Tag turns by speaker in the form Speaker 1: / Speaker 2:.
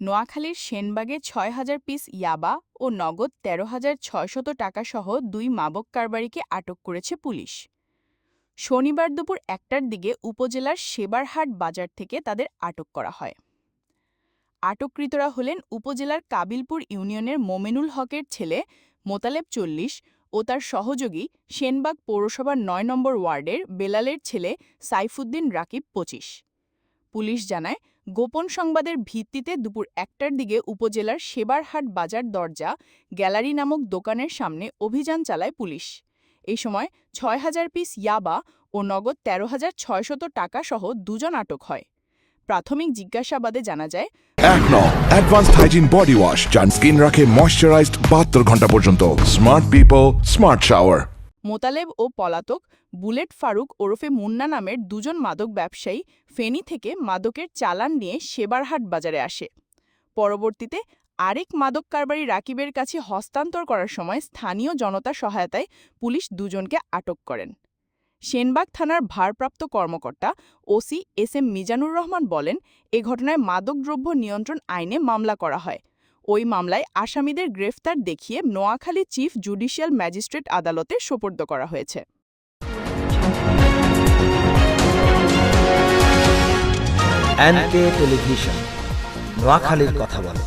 Speaker 1: নোয়াখালীর সেনবাগে ছয় হাজার পিস ইয়াবা ও নগদ তেরো হাজার ছয়শত টাকাসহ দুই মাবক কারবারিকে আটক করেছে পুলিশ। শনিবার দুপুর একটার দিকে উপজেলার সেবারহাট বাজার থেকে তাদের আটক করা হয়। আটককৃতরা হলেন উপজেলার কাবিলপুর ইউনিয়নের মোমেনুল হকের ছেলে মোতালেব চল্লিশ ও তার সহযোগী সেনবাগ পৌরসভার নয় নম্বর ওয়ার্ডের বেলালের ছেলে সাইফুদ্দিন রাকিব পঁচিশ। পুলিশ জানায় গোপন সংবাদের ভিত্তিতে দুপুর একটার দিকে উপজেলার সেবারহাট বাজার দরজা গ্যালারি নামক দোকানের সামনে অভিযান চালায় পুলিশ। এই সময় ছয় হাজার পিস ইয়াবা ও নগদ তেরো হাজার ছয়শত টাকা সহ দুজন আটক হয়। প্রাথমিক জিজ্ঞাসাবাদে জানা যায়
Speaker 2: হাইজিন বডি ওয়াশ যান স্কিন রাখে ময়শ্চারাইজড বাহাত্তর ঘণ্টা পর্যন্ত। Smart people smart shower
Speaker 1: Motaleb ও পলাতক, বুলেট ফারুক ওরফে মুন্না নামের দুজন মাদক ব্যবসায়ী ফেনী থেকে মাদকের চালান নিয়ে সেবারহাট বাজারে আসে। পরবর্তীতে আরেক মাদক কারবারি রাকিবের কাছে হস্তান্তর করার সময় স্থানীয় জনতার সহায়তায় পুলিশ দুজনকে আটক করেন। সেনবাগ থানার ভারপ্রাপ্ত কর্মকর্তা OC S M Mizanur Rahman বলেন, এ ঘটনায় মাদকদ্রব্য নিয়ন্ত্রণ আইনে মামলা করা হয়। ওই মামলায় আসামিদের গ্রেফতার দেখিয়ে নোয়াখালী চিফ জুডিশিয়াল ম্যাজিস্ট্রেট আদালতে সোপর্দ করা হয়েছে।
Speaker 3: নোয়াখালীর কথা বলে।